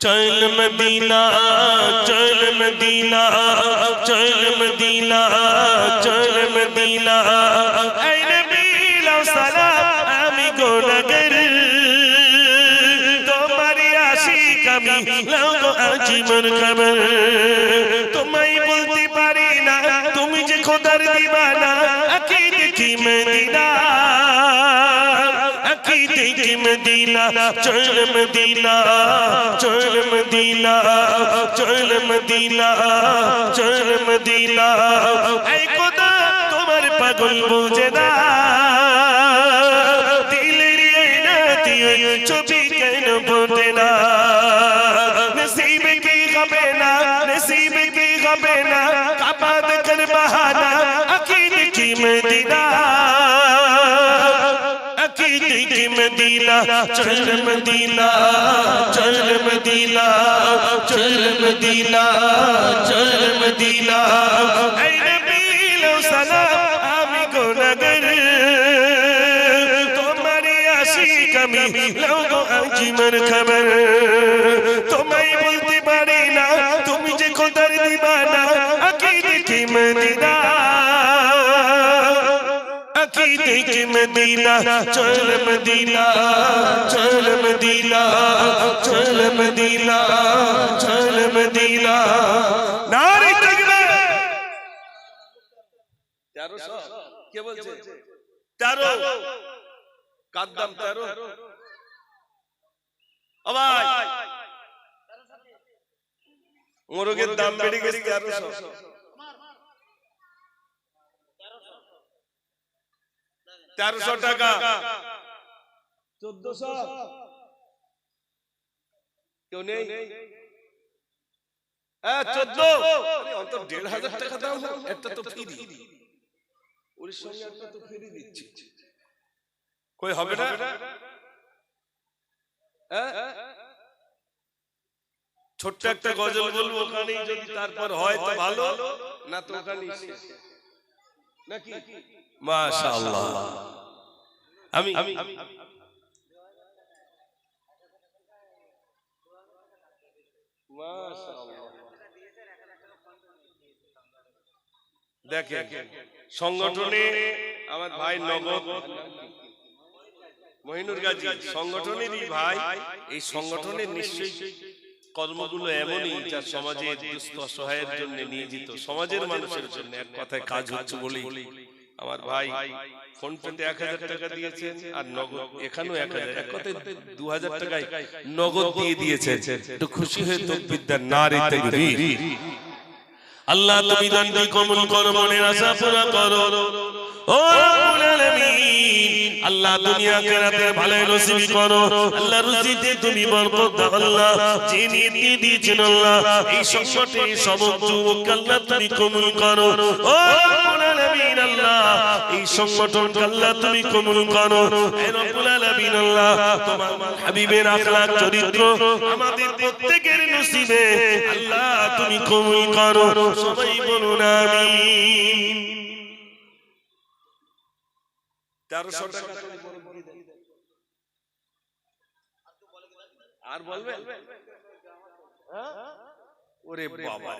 চল মদিনা চল মদিনা চল মদিনা চল মদিনা এই নবী লাও সালাম আমি গোনাগার তোমারি আশিক আমি লাও গো আজীবন খবর তোমায় বলতে পারি না তুমি যে খোদার দিবানা আকিদ কি মদিনা মদিনা, চল মদিনা চল মদিনা চল মদিনা চল মদিনা। এই খোদা, তোমার পাগল বুঝে না। দিলের এই নাতি ছবি মদিনা চল মদিনা চল মদিনা চল মদিনা চল মদিনা এই নবী সালাম আমি গুনাহগার তোমারি আশিক আমি লোগো আজীবন খবর আকিদে কি মদিনা চল মদিনা চল মদিনা চল মদিনা চল মদিনা নারে তাকবীর তেরোশো কে বলছে তেরো কাদ্দাম তেরো আবার মোরগের দাম বেড়ে গেছে তেরোশো তেরোশো টাকা। চোদ্দশো। কেউ নেই? হ্যাঁ চোদ্দ। অন্তত দেড় হাজার টাকা দাম একটা তো ফ্রি ওর সঙ্গে একটা তো ফ্রি দিচ্ছি। কই হবে না? হ্যাঁ? ছোট্ট একটা গজল বলব ওখানেই যদি তারপর হয় তো ভালো। না তো ওখানেই নাকি? মাশাআল্লাহ। আমি দেখেন সংগঠনে আমার ভাই নগদ মহিনুর গাজী সংগঠনেরই ভাই এই সংগঠনের নিশ্চয়ই কর্মগুলো এমনই যা সমাজের দুস্থ অসহায়ের জন্য নিয়োজিত সমাজের মানুষের জন্য এক কথায় কাজ হচ্ছে বলেই। আমার ভাই ফোন পেতে এক হাজার টাকা দিয়েছেন আর নগদ এখানেও এক হাজার এক কথায় দু হাজার টাকায় নগদ দিয়ে দিয়েছে একটু খুশি হয়ে তো বিদ্যা না রে আল্লাহ তুমি দানকে কমল করো মনের আশা পুরা করো। আল্লাহ দুনিয়া আখিরাতের ভালো নসিব করো। আল্লাহ রুজিতে তুমি বরকত দাও আল্লাহ। যে নিয়তি দিয়েছেন আল্লাহ, এই সংকটে সব যুবক আল্লাহ তুমি কবুল করো। ও এই সংগঠন আল্লাহ তুমি কবুল করো। রব্বুল আলামিন আল্লাহ, তোমার হাবিবের আখলাক চরিত্র আমাদের প্রত্যেকের নসিবে। আল্লাহ তুমি কবুল করো। সবাই বলুন আমিন। তেরোশো টাকা আর বলবে? ওরে বাবা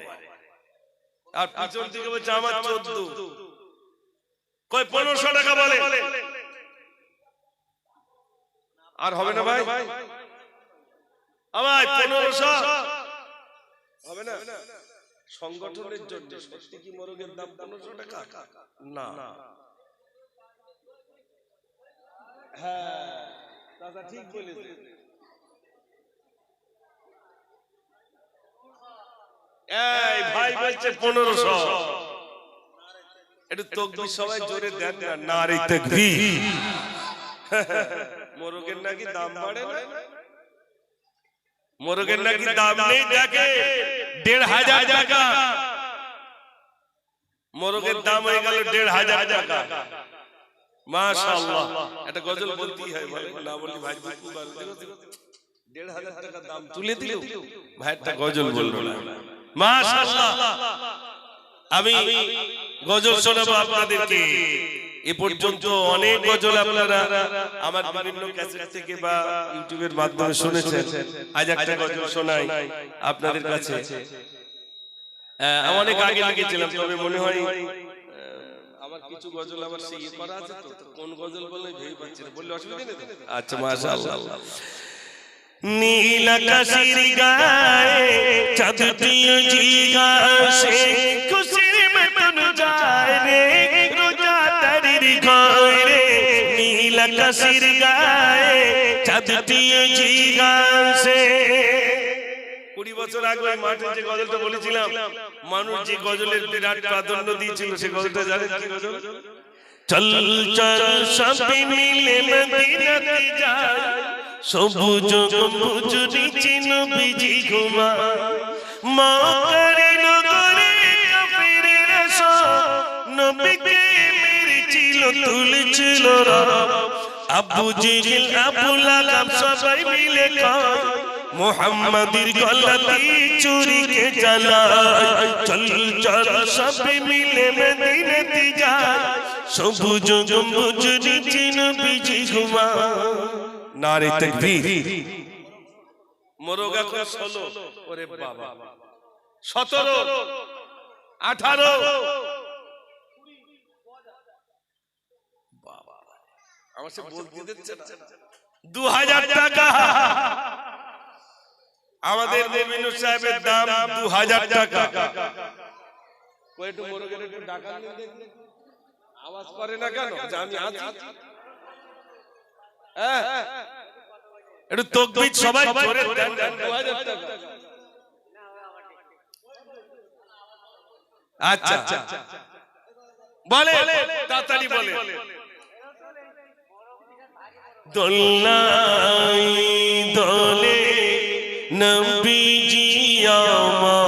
আর পিছন থেকে বলছে আমার চোদ্দ। কই পনেরোশো টাকা বলে। আর হবে না ভাই? আমার পনেরোশো। হবে না? সংগঠনের জন্য সত্যি কি মোরগের দাম পনেরোশো টাকা? না। হ্যাঁ। দাদা ঠিক বলেছে। এই ভাই বলছে পনেরোশো। একটু তকবি সবাই জোরে দেন না নারী তাকবীর মোরগের নাকি দাম বাড়ে না? মোরগের নাকি দাম নেই দেখে। দেড় হাজার টাকা। মোরগের দাম হয়ে গেল দেড় হাজার টাকা। মাশাআল্লাহ। একটা গজল বলতেই হয় বলে না বলি ভাই বুঝতে দেড় হাজার টাকা দাম তুলে দিল। ভাই একটা গজল বলব না। মাশাআল্লাহ। আমি গজল শোনাবো আপনাদেরকে। এ পর্যন্ত অনেক গজল আপনারা আমার বিভিন্ন ক্যাসেট থেকে বা ইউটিউবের মাধ্যমে শুনেছেন। আজ একটা গজল শোনাই আপনাদের কাছে। অনেক আগে লিখেছিলাম তবে মনে হয় কিছু গজল আবার সেই ইয়ে করা আছে তো? কোন গজল বলে ভেবে পাচ্ছি না? বললে অসুবিধা নেই তো? আচ্ছা মাশাআল্লাহ। নীল আকাশের গায়ে চাঁদটি জিগাসে খুশির মতন যায় রে রোজা তারির ঘরে। নীল আকাশের গায়ে চাঁদটি জিগাসে কুড়ি বছর আগে ওই মাঠে যে গজলটা বলেছিলাম, মানুষ যে গজলের বিরাট প্রাধান্য দিয়েছিল, সে গজলটা গজল? চল চল সব মিলে মদিনাতে যায়, সবুজ গম্বুজ নিচে নবীজি ঘুমা মকরে নগরে কাফিরেরা সব নবীকে মেরেছিল, তুলেছিল রব। আবু জেহেল আবু লাগাম সবাই মিলে কয় মোহাম্মদের গলাতে চুরিকে জ্বালায়। চল চল সব মিলে মদিনাতে যায়। সবুজ গম্বুজ নিচে নবীজি ঘুমা নারে তাকবীর। মোরগ এখন ষোলো। ওরে বাবা। সতেরো। আঠারো। বাবা, আমার সে বলতে দিচ্ছে না। দু হাজার টাকা। আমাদের মমিনুর সাহেবের দাম দু হাজার টাকা। আওয়াজ করে না কেন? আমি আছি। একটু তকবির সবাই জোরে দেন টাকা। আচ্ছা। বলে তাড়াতাড়ি বলে। দোলে নবীজি আমার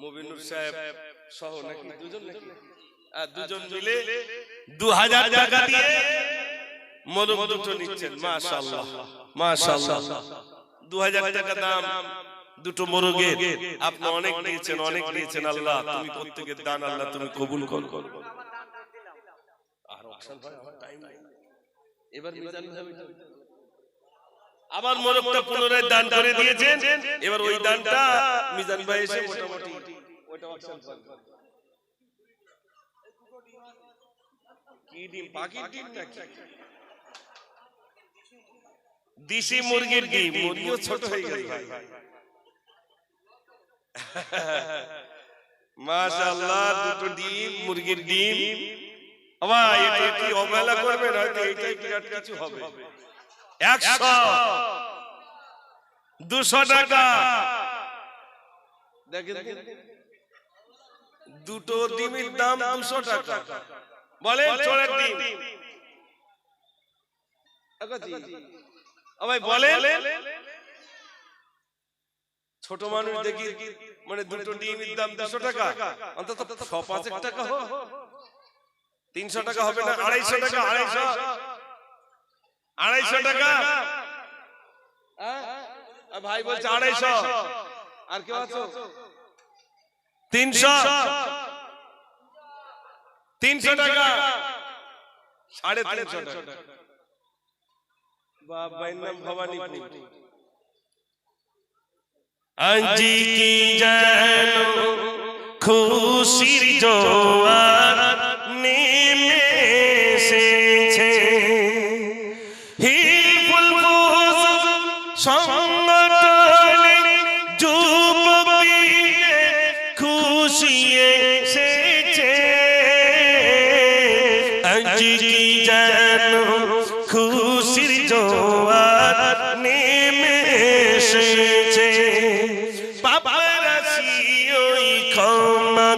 মুবিনুর সাহেব সহ নাকি? দুজন নাকি? আর দুজন মিলে দু হাজার টাকা দিয়ে মোরগ দুটো নিচ্ছেন মাশাআল্লাহ। মাশাআল্লাহ। দু হাজার টাকা দাম দুটো মোরগের আপনি অনেক নিয়েছেন অনেক নিয়েছেন আল্লাহ। তুমি প্রত্যেকের দান আল্লাহ তুমি কবুল করো। আর অকশান ভাই, আমার time নাই। এবার মিজান ভাই। আবার মোরগটা পুনরায় দান করে দিয়েছেন। এবার ওই দানটা মিজান ভাই এসে মোটামুটি কি ডিম? পাখির ডিম নাকি? দিশি মুরগির ডিম। মুরগিও ছোট হয়ে গেল ভাই। মাশাআল্লাহ দুটো ডিম মুরগির ডিম। এটা কি অবহেলা করবেন? হয়তো এইটাই বিরাট কিছু হবে। একশো। দুশো টাকা। দুটো ডিমের দাম দুশো টাকা। বলেন চোরের ডিম। ভাই বলেন। ছোট মানুষ দেখি মানে দুটো ডিমের দাম দুশো টাকা। অন্তত ছ পাঁচেক টাকা হোক। তিনশো টাকা হবে না আড়াইশো টাকা আড়াইশো। আড়াইশো টাকা। ভাই বলছে আড়াইশো। আর কেউ আছো? তিনশো। তিনশো। টাকা। সাড়ে তিনশো টাকা। বাবার নাম ভবানীপুর। আজি কি যেন খুশির জোয়ার। সংগঠনে যুব খুশিয়ে সেছে আজকি জান খুশির জোয়ার নেমে এসেছে বাবা রাশি ওই ক্ষমা